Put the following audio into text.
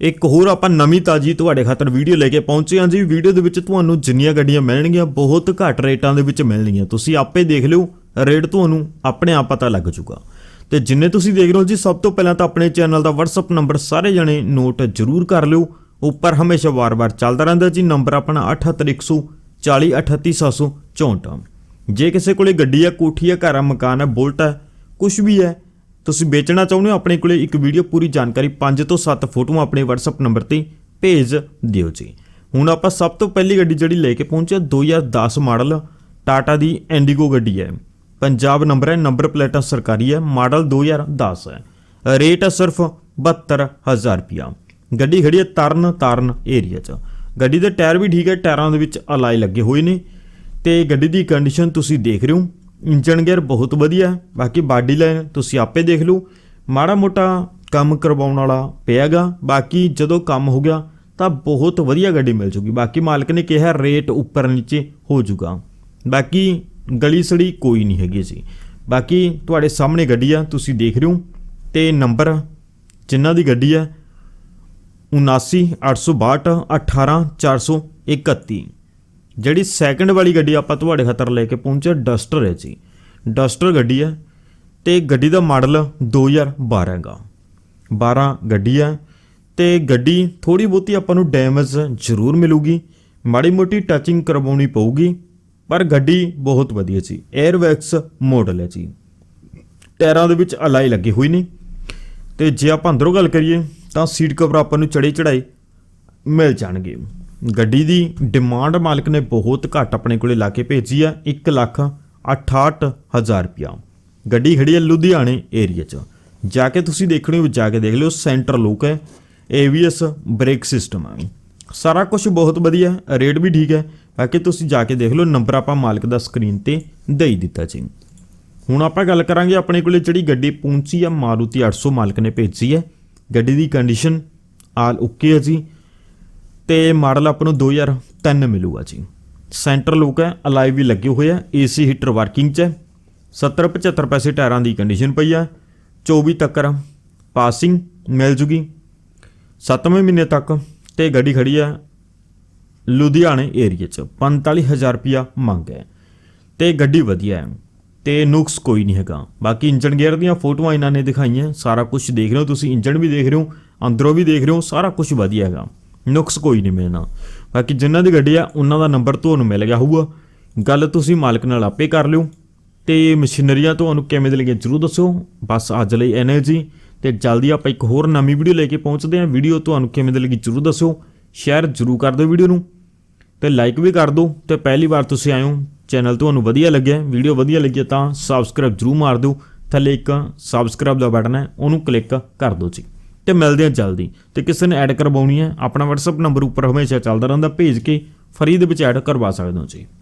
ਇੱਕ ਹੋਰ ਆਪਾਂ ਨਵੀਂ ਤਾਜੀ ਤੁਹਾਡੇ ਖਾਤਰ ਵੀਡੀਓ ਲੈ ਕੇ ਪਹੁੰਚੇ ਹਾਂ ਜੀ। ਵੀਡੀਓ ਦੇ ਵਿੱਚ ਤੁਹਾਨੂੰ ਜਿੰਨੀਆਂ ਗੱਡੀਆਂ ਮਿਲਣਗੀਆਂ, ਬਹੁਤ ਘੱਟ ਰੇਟਾਂ ਦੇ ਵਿੱਚ ਮਿਲਣਗੀਆਂ। ਤੁਸੀਂ ਆਪੇ ਦੇਖ ਲਿਓ, ਰੇਟ ਤੁਹਾਨੂੰ ਆਪਣੇ ਆਪ ਪਤਾ ਲੱਗ ਜਾਊਗਾ। ਤੇ ਜਿੰਨੇ ਤੁਸੀਂ ਦੇਖ ਰਹੇ ਹੋ ਜੀ, ਸਭ ਤੋਂ ਪਹਿਲਾਂ ਤਾਂ ਆਪਣੇ ਚੈਨਲ ਦਾ WhatsApp ਨੰਬਰ ਸਾਰੇ ਜਣੇ ਨੋਟ ਜ਼ਰੂਰ ਕਰ ਲਿਓ। ਉੱਪਰ ਹਮੇਸ਼ਾ ਵਾਰ-ਵਾਰ ਚੱਲਦਾ ਰਹਿੰਦਾ ਜੀ। ਨੰਬਰ ਆਪਣਾ 78140 38764 ਜੇ ਕਿਸੇ ਕੋਲੇ ਗੱਡੀ ਆ, ਕੋਠੀ ਆ, ਘਰ ਆ, ਮਕਾਨ ਹੈ ਬੁਲਟ ਹੈ ਕੁਝ ਵੀ ਹੈ ਤੁਸੀਂ ਵੇਚਣਾ ਚਾਹੁੰਦੇ ਹੋ, ਆਪਣੇ ਕੋਲੇ ਇੱਕ ਵੀਡੀਓ ਪੂਰੀ ਜਾਣਕਾਰੀ 5 ਤੋਂ 7 ਫੋਟੋਆਂ ਆਪਣੇ WhatsApp ਨੰਬਰ ਤੇ ਭੇਜ ਦਿਓ ਜੀ। ਹੁਣ ਆਪਾਂ ਸਭ ਤੋਂ ਪਹਿਲੀ ਗੱਡੀ ਜਿਹੜੀ ਲੈ ਕੇ ਪਹੁੰਚੇ 2010 ਮਾਡਲ ਟਾਟਾ ਦੀ ਐਂਡੀਗੋ ਗੱਡੀ ਹੈ। ਪੰਜਾਬ ਨੰਬਰ ਹੈ, ਨੰਬਰ ਪਲੇਟਾਂ ਸਰਕਾਰੀ ਹੈ, ਮਾਡਲ 2010 ਹੈ। ਰੇਟ ਹੈ ਸਿਰਫ 72000 ਰੁਪਿਆ ਗੱਡੀ ਖੜੀ ਹੈ ਤਰਨ ਤਾਰਨ ਏਰੀਆ 'ਚ। ਗੱਡੀ ਦੇ ਟਾਇਰ ਵੀ ਠੀਕ ਹੈ, ਟਾਇਰਾਂ ਦੇ ਵਿੱਚ ਅਲਾਈ ਲੱਗੇ ਹੋਏ ਨੇ। ਤੇ ਗੱਡੀ ਦੀ ਕੰਡੀਸ਼ਨ ਤੁਸੀਂ ਦੇਖ ਰਹੇ ਹੋ ਇੰਜਨ ਗੇਅਰ ਬਹੁਤ ਵਧੀਆ ਹੈ। ਬਾਕੀ ਬਾਡੀ ਲਾਈਨ ਤੁਸੀਂ ਆਪੇ ਦੇਖ ਲਓ। ਮਾੜਾ ਮੋਟਾ ਕੰਮ ਕਰਵਾਉਣ ਵਾਲਾ ਪਿਆਗਾ। ਬਾਕੀ ਜਦੋਂ ਕੰਮ ਹੋ ਗਿਆ ਤਾਂ ਬਹੁਤ ਵਧੀਆ ਗੱਡੀ ਮਿਲ ਜੂਗੀ। ਬਾਕੀ ਮਾਲਕ ਨੇ ਕਿਹਾ ਰੇਟ ਉੱਪਰ ਨੀਚੇ ਹੋ ਜੂਗਾ। ਬਾਕੀ ਗਲੀ ਸੜੀ ਕੋਈ ਨਹੀਂ ਹੈਗੀ ਸੀ ਬਾਕੀ ਤੁਹਾਡੇ ਸਾਹਮਣੇ ਗੱਡੀ ਆ, ਤੁਸੀਂ ਦੇਖ ਰਹੇ ਹੋ। ਤੇ ਨੰਬਰ ਜਿਨ੍ਹਾਂ ਦੀ ਗੱਡੀ ਹੈ 79862 18431 ਜਿਹੜੀ ਸੈਕੰਡ ਵਾਲੀ ਗੱਡੀ ਆਪਾਂ ਤੁਹਾਡੇ ਖਾਤਰ ਲੈ ਕੇ ਪਹੁੰਚੇ ਡਸਟਰ ਹੈ ਜੀ। ਡਸਟਰ ਗੱਡੀ ਹੈ ਤੇ ਗੱਡੀ ਦਾ ਮਾਡਲ 2012 ਹੈਗਾ। 12 ਗੱਡੀ ਹੈ ਤੇ ਗੱਡੀ ਥੋੜੀ ਬਹੁਤੀ ਆਪਾਂ ਨੂੰ ਡੈਮੇਜ ਜ਼ਰੂਰ ਮਿਲੂਗੀ, ਮਾੜੀ ਮੋਟੀ ਟੱਚਿੰਗ ਕਰਵਾਉਣੀ ਪਊਗੀ, ਪਰ ਗੱਡੀ ਬਹੁਤ ਵਧੀਆ ਜੀ 에ਅਰਵੈਕਸ ਮਾਡਲ ਹੈ ਜੀ। ਟਾਇਰਾਂ ਦੇ ਵਿੱਚ ਅਲਾਈ ਲੱਗੇ ਹੋਈ ਨਹੀਂ। ਤੇ ਜੇ ਆਪਾਂ ਅੰਦਰੋਂ ਗੱਲ ਕਰੀਏ ਤਾਂ ਸੀਟ ਕਵਰ ਆਪਾਂ ਨੂੰ ਚੜੇ ਚੜਾਈ ਮਿਲ ਜਾਣਗੇ। ਗੱਡੀ ਦੀ ਡਿਮਾਂਡ ਮਾਲਕ ਨੇ ਬਹੁਤ ਘੱਟ ਆਪਣੇ ਕੋਲੇ ਲਾ ਕੇ ਭੇਜੀ ਆ 1 ਲੱਖ 68000 ਰੁਪਿਆ ਗੱਡੀ ਖੜੀ ਹੈ ਲੁਧਿਆਣੇ ਏਰੀਆ 'ਚ। ਜਾ ਕੇ ਤੁਸੀਂ ਦੇਖਣੀ ਹੋ ਜਾ ਕੇ ਦੇਖ ਲਿਓ ਸੈਂਟਰ ਲੁੱਕ ਹੈ ABS ਬ੍ਰੇਕ ਸਿਸਟਮ ਹੈ ਸਾਰਾ ਕੁਝ ਬਹੁਤ ਵਧੀਆ ਹੈ ਰੇਟ ਵੀ ਠੀਕ ਹੈ, ਬਾਕੀ ਤੁਸੀਂ ਜਾ ਕੇ ਦੇਖ ਲਓ ਨੰਬਰ ਆਪਾਂ ਮਾਲਕ ਦਾ ਸਕਰੀਨ ਤੇ ਦੇ ਹੀ ਦਿੱਤਾ ਜੀ। ਹੁਣ ਆਪਾਂ ਗੱਲ ਕਰਾਂਗੇ ਆਪਣੇ ਕੋਲੇ ਜਿਹੜੀ ਗੱਡੀ ਪਹੁੰਚੀ ਆ, ਮਾਰੂਤੀ 800 ਮਾਲਕ ਨੇ ਭੇਜੀ ਹੈ। ਗੱਡੀ ਦੀ ਕੰਡੀਸ਼ਨ ਆਲ ਓਕੇ ਹੈ ਜੀ। ਤੇ ਮਾਡਲ ਆਪਾਂ ਨੂੰ 2003 ਮਿਲੂਗਾ ਜੀ। ਸੈਂਟਰ ਲੁੱਕ ਹੈ ਅਲਾਈਵ ਵੀ ਲੱਗੇ ਹੋਏ ਆ ਏਸੀ ਹੀਟਰ ਵਰਕਿੰਗ 'ਚ ਹੈ। 70 75 ਪੈਸੇ ਟਾਇਰਾਂ ਦੀ ਕੰਡੀਸ਼ਨ ਪਈ ਆ। 24 ਤੱਕ ਪਾਸਿੰਗ ਮਿਲ ਜੂਗੀ। 7ਵੇਂ ਮਹੀਨੇ ਤੱਕ ਤੇ ਗੱਡੀ ਖੜੀ ਆ ਲੁਧਿਆਣੇ ਏਰੀਆ 'ਚ। 45000 ਰੁਪਿਆ ਮੰਗ ਹੈ। ਤੇ ਗੱਡੀ ਵਧੀਆ ਹੈ, ਤੇ ਨੁਕਸ ਕੋਈ ਨਹੀਂ ਹੈਗਾ। ਬਾਕੀ ਇੰਜਨ ਗੇਅਰ ਦੀਆਂ ਫੋਟੋਆਂ ਇਹਨਾਂ ਨੇ ਦਿਖਾਈਆਂ, ਸਾਰਾ ਕੁਝ ਦੇਖ ਰਹੇ ਹੋ ਤੁਸੀਂ। ਇੰਜਨ ਵੀ ਦੇਖ ਰਹੇ ਹੋ, ਅੰਦਰੋਂ ਵੀ ਦੇਖ ਰਹੇ ਹੋ, ਸਾਰਾ ਕੁਝ ਵਧੀਆ ਹੈਗਾ। ਨੁਕਸ ਕੋਈ ਨਹੀਂ ਮਿਲਣਾ। ਬਾਕੀ ਜਿਨ੍ਹਾਂ ਦੀ ਗੱਡੀ ਆ, ਉਹਨਾਂ ਦਾ ਨੰਬਰ ਤੁਹਾਨੂੰ ਮਿਲ ਗਿਆ ਹੋਊਗਾ। ਗੱਲ ਤੁਸੀਂ ਮਾਲਕ ਨਾਲ ਆਪੇ ਕਰ ਲਿਓ ਤੇ ਮਸ਼ੀਨਰੀਆਂ ਤੁਹਾਨੂੰ ਕਿਵੇਂ ਦੇ ਲੱਗੀਆਂ ਜਰੂਰ ਦੱਸੋ। ਬਸ ਅੱਜ ਲਈ ਇੰਨਾ ਜੀ ਤੇ ਜਲਦੀ ਆਪਾਂ ਇੱਕ ਹੋਰ ਨਵੀਂ ਵੀਡੀਓ ਲੈ ਕੇ ਪਹੁੰਚਦੇ ਹਾਂ। ਵੀਡੀਓ ਤੁਹਾਨੂੰ ਕਿਵੇਂ ਦੇ ਲੱਗੀ ਜਰੂਰ ਦੱਸੋ। ਸ਼ੇਅਰ ਜਰੂਰ ਕਰ ਦਿਓ ਵੀਡੀਓ ਨੂੰ ਤੇ ਲਾਈਕ ਵੀ ਕਰ ਦਿਓ ਤੇ ਪਹਿਲੀ ਵਾਰ ਤੁਸੀਂ ਆਇਓ ਚੈਨਲ ਤੁਹਾਨੂੰ ਵਧੀਆ ਲੱਗਿਆ ਵੀਡੀਓ ਵਧੀਆ ਲੱਗੀ ਤਾਂ ਸਬਸਕ੍ਰਾਈਬ ਜਰੂਰ ਮਾਰ ਦਿਓ। ਥੱਲੇ ਇੱਕ ਸਬਸਕ੍ਰਾਈਬ ਦਾ ਬਟਨ ਹੈ, ਉਹਨੂੰ ਕਲਿੱਕ ਕਰ ਦਿਓ ਜੀ। ਤੇ ਮਿਲਦੇ ਹਾਂ ਜਲਦੀ। ਤੇ ਕਿਸੇ ਨੇ ਐਡ ਕਰਵਾਉਣੀ ਹੈ, ਆਪਣਾ WhatsApp ਨੰਬਰ ਉੱਪਰ ਹਮੇਸ਼ਾ ਚੱਲਦਾ ਰਹਿੰਦਾ, ਭੇਜ ਕੇ ਫਰੀ ਦੇ ਵਿੱਚ ਐਡ ਕਰਵਾ ਸਕਦੇ ਹੋ ਜੀ।